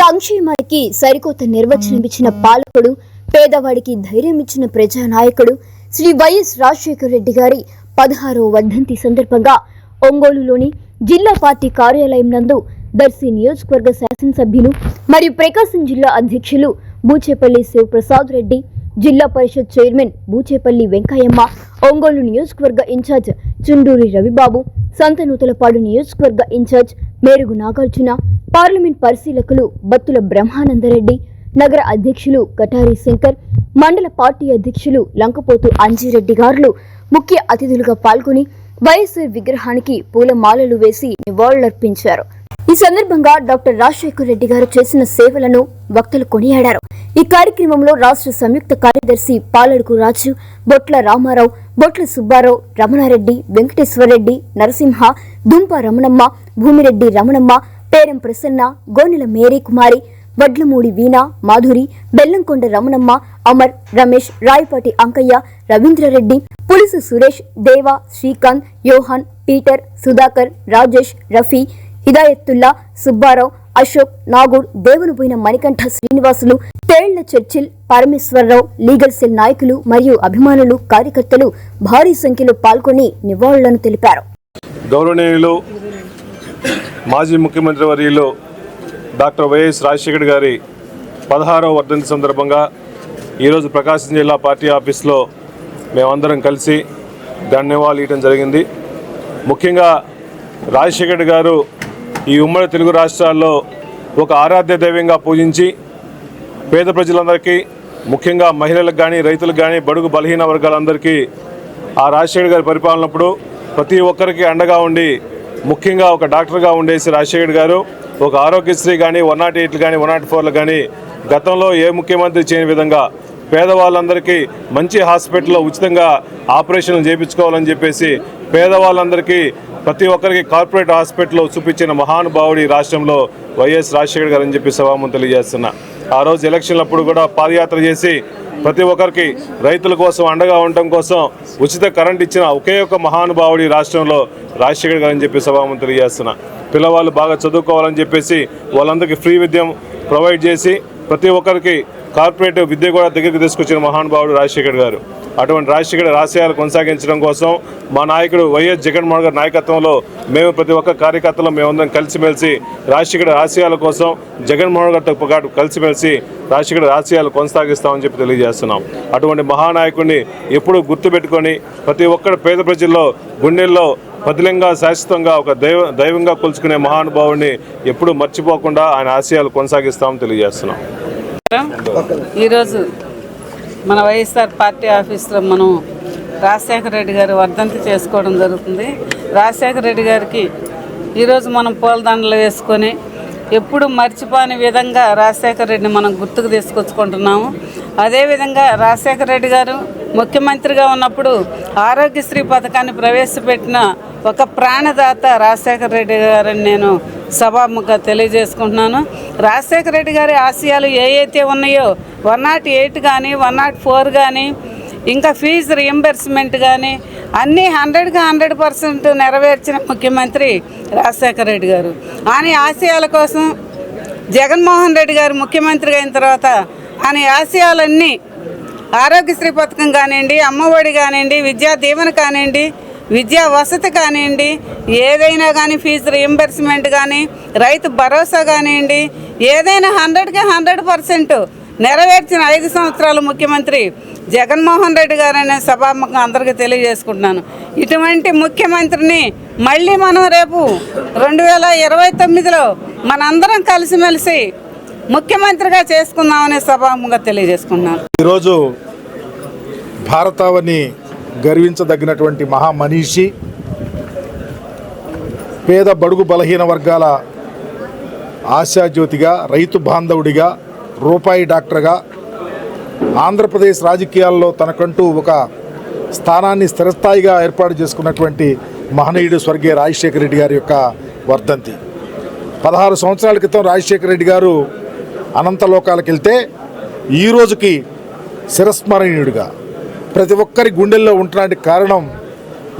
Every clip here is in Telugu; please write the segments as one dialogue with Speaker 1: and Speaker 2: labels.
Speaker 1: సంక్షేమానికి సరికొత్త నిర్వచనం ఇచ్చిన పాలకుడు పేదవాడికి ధైర్యం ఇచ్చిన ప్రజానాయకుడు శ్రీ వైఎస్ రాజశేఖర రెడ్డి గారి పదహారవ వర్ధంతి సందర్భంగా ఒంగోలులోని జిల్లా పార్టీ కార్యాలయం నందు దర్శి నియోజకవర్గ శాసనసభ్యులు మరియు ప్రకాశం జిల్లా అధ్యక్షులు బూచేపల్లి శివప్రసాద్ రెడ్డి జిల్లా పరిషత్ చైర్మన్ బూచేపల్లి వెంకయ్యమ్మ ఒంగోలు నియోజకవర్గ ఇన్ఛార్జ్ చుండూరి రవిబాబు సంతనూతలపాడు నియోజకవర్గ ఇన్ఛార్జ్ మేరుగు నాగార్జున పార్లమెంట్ పరిశీలకులు బత్తుల బ్రహ్మానందరెడ్డి నగర అధ్యక్షులు కటారి శంకర్ మండల పార్టీ అధ్యక్షులు లంకపోతు అంజిరెడ్డి గారులు ముఖ్య అతిథులుగా పాల్గొని వైఎస్ఆర్ విగ్రహానికి పూలమాలలు వేసి నివాళులర్పించారు. ఈ సందర్భంగా డాక్టర్ రాజశేఖర్ రెడ్డి గారు చేసిన సేవలను వక్తలు కొనియాడారు. ఈ కార్యక్రమంలో రాష్ట్ర సంయుక్త కార్యదర్శి పాలడుకు రాజు బొట్ల రామారావు బొట్ల Subbarao Ramanareddy Venkateswarareddy Narasimha Dumpa Ramanamma Bhumireddy Ramanamma Peram Prasanna Gonela Mary Kumari Vadlamudi Veena Madhuri Bellamkonda Ramanamma Amar Ramesh Rayapati Ankaiah Ravindrareddy Pulusu Suresh Deva Srikanth Yohan Peter Sudhakar Rajesh Rafi Hidayatullah Subbarao Ashok Nagur Devunupoyina Manikanta Srinivasulu Telle Churchill Parameswararao legal cell నాయకులు మరియు అభిమానులు కార్యకర్తలు భారీ సంఖ్యలో పాల్గొని నివాళులను తెలిపారు.
Speaker 2: గౌరవనీయులు మాజీ ముఖ్యమంత్రి వర్యులు డాక్టర్ వైఎస్ రాజశేఖర్ గారి పదహారవ వర్ధంతి సందర్భంగా ఈరోజు ప్రకాశం జిల్లా పార్టీ ఆఫీస్లో మేమందరం కలిసి ధన్యవాదాలు ఇవ్వడం జరిగింది. ముఖ్యంగా రాజశేఖర్ గారు ఈ ఉమ్మడి తెలుగు రాష్ట్రాల్లో ఒక ఆరాధ్య దైవంగా పూజించి పేద ప్రజలందరికీ ముఖ్యంగా మహిళలకు కానీ రైతులకు కానీ బడుగు బలహీన వర్గాలందరికీ ఆ రాజశేఖర్ గారి పరిపాలనప్పుడు ప్రతి ఒక్కరికి అండగా ఉండి ముఖ్యంగా ఒక డాక్టర్గా ఉండేసి రాజశేఖర్ గారు ఒక ఆరోగ్యశ్రీ కానీ వన్ నాట్ ఎయిట్లు కానీ వన్ నాట్ ఫోర్లు కానీ గతంలో ఏ ముఖ్యమంత్రి చేయని విధంగా పేదవాళ్ళందరికీ మంచి హాస్పిటల్లో ఉచితంగా ఆపరేషన్లు చేయించుకోవాలని చెప్పేసి పేదవాళ్ళందరికీ ప్రతి ఒక్కరికి కార్పొరేట్ హాస్పిటల్లో చూపించిన మహానుభావుడి రాష్ట్రంలో వైఎస్ రాజశేఖర్ గారు అని చెప్పి సభామును తెలియజేస్తున్నా. ఆ రోజు ఎలక్షన్లప్పుడు కూడా పాదయాత్ర చేసి ప్రతి ఒక్కరికి రైతుల కోసం అండగా ఉండటం కోసం ఉచిత కరెంట్ ఇచ్చిన ఒకే ఒక మహానుభావుడి రాష్ట్రంలో రాజశేఖర్ గారు అని చెప్పి సభామును తెలియజేస్తున్నా. పిల్లవాళ్ళు బాగా చదువుకోవాలని చెప్పేసి వాళ్ళందరికీ ఫ్రీ విద్యం ప్రొవైడ్ చేసి ప్రతి ఒక్కరికి కార్పొరేట్ విద్య కూడా దగ్గరికి తీసుకొచ్చిన మహానుభావుడు రాజశేఖర్ గారు. అటువంటి రాజశేఖర్ రాశయాలు కొనసాగించడం కోసం మా నాయకుడు వైఎస్ జగన్మోహన్ గారి నాయకత్వంలో మేము ప్రతి ఒక్క కార్యకర్తలు మేమందరం కలిసిమెలిసి రాజశేఖర్ రాశయాల కోసం జగన్మోహన్ గారితో పాటు కలిసిమెలిసి రాజశేఖర్ రాశయాలు కొనసాగిస్తామని చెప్పి తెలియజేస్తున్నాం. అటువంటి మహానాయకుడిని ఎప్పుడూ గుర్తుపెట్టుకొని ప్రతి ఒక్కరు పేద ప్రజల్లో గుండెల్లో పదిలంగా శాశ్వతంగా ఒక దైవ దైవంగా కొలుచుకునే మహానుభావుడిని ఎప్పుడూ మర్చిపోకుండా ఆయన ఆశయాలు కొనసాగిస్తామని తెలియజేస్తున్నాం.
Speaker 3: ఈరోజు మన వైఎస్ఆర్ పార్టీ ఆఫీస్లో మనం రాజశేఖర రెడ్డి గారు వర్ధంతి చేసుకోవడం జరుగుతుంది. రాజశేఖర రెడ్డి గారికి ఈరోజు మనం పూలదండలు వేసుకొని ఎప్పుడు మర్చిపోని విధంగా రాజశేఖర రెడ్డిని మనం గుర్తుకు తీసుకొచ్చుకుంటున్నాము. అదేవిధంగా రాజశేఖర రెడ్డి గారు ముఖ్యమంత్రిగా ఉన్నప్పుడు ఆరోగ్యశ్రీ పథకాన్ని ప్రవేశపెట్టిన ఒక ప్రాణదాత రాజశేఖర రెడ్డి గారని నేను సభాముఖ తెలియజేసుకుంటున్నాను. రాజశేఖర రెడ్డి గారి ఆశయాలు ఏవైతే ఉన్నాయో వన్ నాట్ ఎయిట్ కానీ వన్ నాట్ ఫోర్ కానీ ఇంకా ఫీజు రియంబర్స్మెంట్ కానీ అన్నీ హండ్రెడ్కి హండ్రెడ్ పర్సెంట్ నెరవేర్చిన ముఖ్యమంత్రి రాజశేఖర రెడ్డి గారు. ఆయన ఆశయాల కోసం జగన్మోహన్ రెడ్డి గారు ముఖ్యమంత్రి అయిన తర్వాత ఆయన ఆశయాలన్నీ ఆరోగ్యశ్రీ పథకం కానివ్వండి అమ్మఒడి కానివ్వండి విద్యా దీవెన కానివ్వండి విద్యా వసతి కానివ్వండి ఏదైనా కానీ ఫీజు రీఎంబర్స్మెంట్ కానీ రైతు భరోసా కానివ్వండి ఏదైనా హండ్రెడ్కి హండ్రెడ్ పర్సెంట్ నెరవేర్చిన ఐదు సంవత్సరాలు ముఖ్యమంత్రి జగన్మోహన్ రెడ్డి గారనే సభాముఖంగా అందరికీ తెలియజేసుకుంటున్నాను. ఇటువంటి ముఖ్యమంత్రిని మళ్ళీ మనం రేపు రెండు వేల ఇరవై తొమ్మిదిలో మనందరం కలిసిమెలిసి ముఖ్యమంత్రిగా చేసుకుందామనే సభాముఖంగా తెలియజేసుకున్నాను
Speaker 4: ఈరోజు భారతావని గర్వించదగినటువంటి మహామనీషి పేద బడుగు బలహీన వర్గాల ఆశాజ్యోతిగా రైతు బాంధవుడిగా రూపాయి డాక్టర్గా ఆంధ్రప్రదేశ్ రాజకీయాల్లో తనకంటూ ఒక స్థానాన్ని స్థిరస్థాయిగా ఏర్పాటు చేసుకున్నటువంటి మహనీయుడు స్వర్గీయ రాజశేఖర రెడ్డి గారి యొక్క వర్ధంతి. పదహారు సంవత్సరాల క్రితం రాజశేఖర రెడ్డి గారు అనంతలోకాలకు వెళ్తే ఈ రోజుకి శిరస్మరణీయుడిగా ప్రతి ఒక్కరి గుండెల్లో ఉంటున్నటువంటి కారణం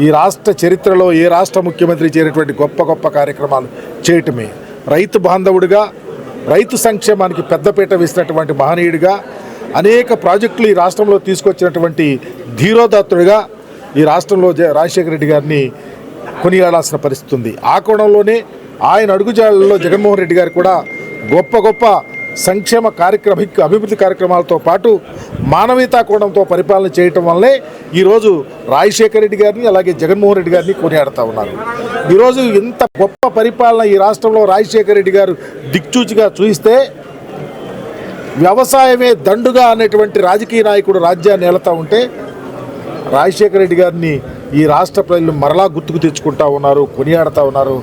Speaker 4: ఈ రాష్ట్ర చరిత్రలో ఏ రాష్ట్ర ముఖ్యమంత్రి చేరినటువంటి గొప్ప గొప్ప కార్యక్రమాలు చేయటమే. రైతు బాంధవుడిగా రైతు సంక్షేమానికి పెద్దపీట వేసినటువంటి మహనీయుడిగా అనేక ప్రాజెక్టులు ఈ రాష్ట్రంలో తీసుకొచ్చినటువంటి ధీరోదాత్తుడిగా ఈ రాష్ట్రంలో జ- రాజశేఖర రెడ్డి గారిని కొనియాడాల్సిన పరిస్థితి ఉంది ఆ కోణంలోనే ఆయన అడుగుజాడల్లో జగన్మోహన్ రెడ్డి గారు కూడా గొప్ప గొప్ప సంక్షేమ కార్యక్రమ అభివృద్ధి కార్యక్రమాలతో పాటు మానవీయతా కోణంతో పరిపాలన చేయటం వల్లే ఈరోజు రాజశేఖర రెడ్డి గారిని అలాగే జగన్మోహన్ రెడ్డి గారిని కొనియాడుతూ ఉన్నారు. ఈరోజు ఇంత గొప్ప పరిపాలన ఈ రాష్ట్రంలో రాజశేఖర రెడ్డి గారు దిక్చూచిగా చూస్తే వ్యవసాయమే దండుగా అనేటువంటి రాజకీయ నాయకుడు రాజ్యాన్ని ఏలుతా ఉంటే రాజశేఖర రెడ్డి గారిని ఈ రాష్ట్ర ప్రజలు మరలా గుర్తుకు తెచ్చుకుంటా ఉన్నారు కొనియాడుతూ ఉన్నారు.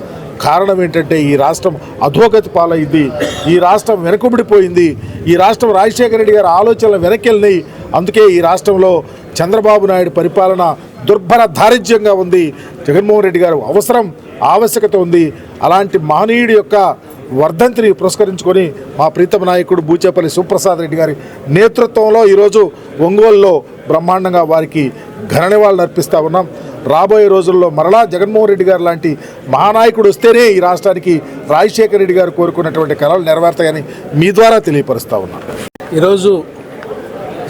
Speaker 4: కారణం ఏంటంటే ఈ రాష్ట్రం అధోగతి పాలైంది. ఈ రాష్ట్రం వెనకబడిపోయింది. ఈ రాష్ట్రం రాజశేఖర రెడ్డి గారి ఆలోచనలు వెనక్కి అందుకే ఈ రాష్ట్రంలో చంద్రబాబు నాయుడు పరిపాలన దుర్భర దారిద్ర్యంగా ఉంది. జగన్మోహన్ రెడ్డి గారు అవసరం ఆవశ్యకత ఉంది. అలాంటి మహనీయుడి యొక్క వర్ధంతిని పురస్కరించుకొని మా ప్రీతమ నాయకుడు బూచేపల్లి సుప్రసాద్ రెడ్డి గారి నేతృత్వంలో ఈరోజు ఒంగోలులో బ్రహ్మాండంగా వారికి ఘన నివాళులు అర్పిస్తూ ఉన్నాం. రాబోయే రోజుల్లో మరలా జగన్మోహన్ రెడ్డి గారు లాంటి మహానాయకుడు వస్తేనే ఈ రాష్ట్రానికి రాజశేఖర రెడ్డి గారు కోరుకున్నటువంటి కళలు నెరవేర్తాయని మీ ద్వారా తెలియపరుస్తా ఉన్నాం.
Speaker 5: ఈరోజు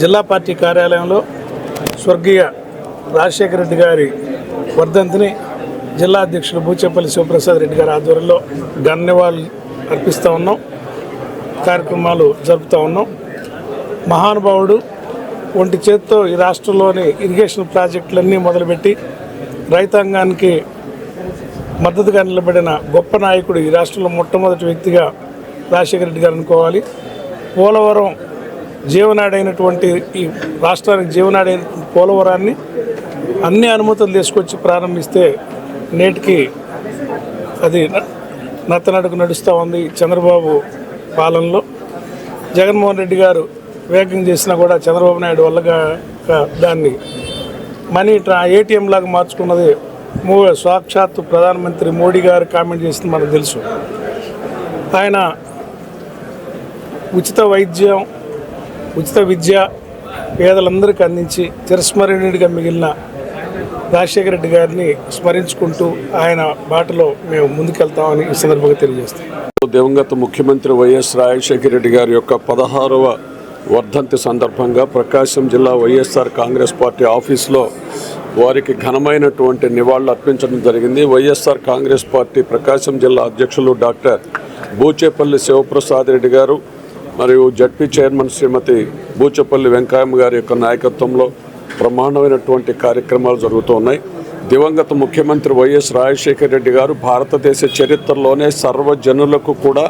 Speaker 5: జిల్లా పార్టీ కార్యాలయంలో స్వర్గీయ రాజశేఖర రెడ్డి గారి వర్ధంతిని జిల్లా అధ్యక్షులు బూచేపల్లి శివప్రసాద్ రెడ్డి గారి ఆధ్వర్యంలో ధన్యవాదాలు అర్పిస్తూ ఉన్నాం. కార్యక్రమాలు జరుపుతూ ఉన్నాం. మహానుభావుడు ఒంటి చేత్తో ఈ రాష్ట్రంలోని ఇరిగేషన్ ప్రాజెక్టులన్నీ మొదలుపెట్టి రైతాంగానికి మద్దతుగా నిలబడిన గొప్ప నాయకుడు ఈ రాష్ట్రంలో మొట్టమొదటి వ్యక్తిగా రాజశేఖర రెడ్డి గారు అనుకోవాలి. పోలవరం జీవనాడైనటువంటి ఈ రాష్ట్రానికి జీవనాడైన పోలవరాన్ని అన్ని అనుమతులు తీసుకొచ్చి ప్రారంభిస్తే నేటికి అది న- నత్తనడుకు నడుస్తూ ఉంది చంద్రబాబు పాలనలో. జగన్మోహన్ రెడ్డి గారు వేగం చేసినా కూడా చంద్రబాబు నాయుడు వల్లగా దాన్ని మనీ ట్రా ఏటీఎం లాగా మార్చుకున్నది మూ సాక్షాత్తు ప్రధానమంత్రి మోడీ గారు కామెంట్ చేసింది మనకు తెలుసు. ఆయన ఉచిత వైద్యం ఉచిత విద్య పేదలందరికీ అందించి చిరస్మరణీయుడిగా మిగిలిన రాజశేఖర రెడ్డి గారిని స్మరించుకుంటూ ఆయన బాటలో మేము ముందుకెళ్తామని ఈ సందర్భంగా తెలియజేస్తాం.
Speaker 6: దివంగత ముఖ్యమంత్రి వైఎస్ రాజశేఖర రెడ్డి గారి యొక్క పదహారవ వర్ధంతి సందర్భంగా ప్రకాశం జిల్లా వైఎస్ఆర్ కాంగ్రెస్ పార్టీ ఆఫీస్లో వారికి ఘనమైనటువంటి నివాళులు అర్పించడం జరిగింది. వైఎస్ఆర్ కాంగ్రెస్ పార్టీ ప్రకాశం జిల్లా అధ్యక్షులు డాక్టర్ బూచేపల్లి శివప్రసాద్ రెడ్డి గారు మరియు జడ్పీ చైర్మన్ శ్రీమతి బూచేపల్లి వెంకయ్యమ్మ గారి యొక్క నాయకత్వంలో ప్రమాణమైనటువంటి కార్యక్రమాలు జరుగుతూ ఉన్నాయి. దివంగత ముఖ్యమంత్రి వైఎస్ రాజశేఖర రెడ్డి గారు భారతదేశ చరిత్రలోనే సర్వజనులకు కూడా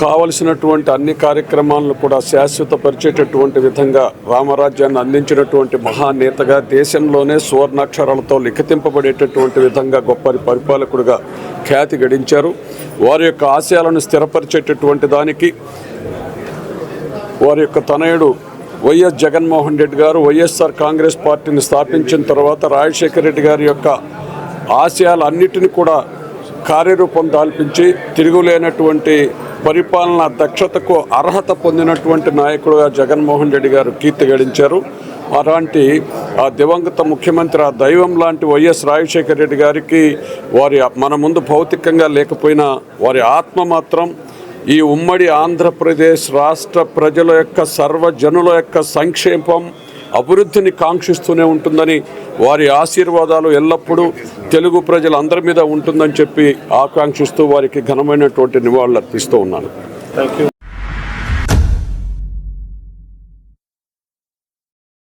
Speaker 6: కావలసినటువంటి అన్ని కార్యక్రమాలను కూడా శాశ్వతపరిచేటటువంటి విధంగా రామరాజ్యాన్ని అందించినటువంటి మహానేతగా దేశంలోనే సువర్ణాక్షరాలతో లిఖింపబడేటటువంటి విధంగా గొప్ప పరిపాలకుడిగా ఖ్యాతి గడించారు. వారి యొక్క ఆశయాలను స్థిరపరిచేటటువంటి దానికి వారి యొక్క తనయుడు వైఎస్ జగన్మోహన్ రెడ్డి గారు వైఎస్ఆర్ కాంగ్రెస్ పార్టీని స్థాపించిన తర్వాత రాజశేఖర రెడ్డి గారి యొక్క ఆశయాలన్నిటిని కూడా కార్యరూపం దాల్పించి తిరుగులేనటువంటి పరిపాలన దక్షతకు అర్హత పొందినటువంటి నాయకుడుగా జగన్మోహన్ రెడ్డి గారు కీర్తి గడించారు. అలాంటి ఆ దివంగత ముఖ్యమంత్రి ఆ దైవం లాంటి వైఎస్ రాజశేఖర రెడ్డి గారికి వారి మన ముందు భౌతికంగా లేకపోయినా వారి ఆత్మ మాత్రం ఈ ఉమ్మడి ఆంధ్రప్రదేశ్ రాష్ట్ర ప్రజల యొక్క సర్వజనుల యొక్క సంక్షేమం అభివృద్ధిని కాంక్షిస్తూనే ఉంటుందని వారి ఆశీర్వాదాలు ఎల్లప్పుడూ తెలుగు ప్రజలందరి మీద ఉంటుందని చెప్పి ఆకాంక్షిస్తూ వారికి ఘనమైనటువంటి నివాళులు అర్పిస్తూ ఉన్నాను.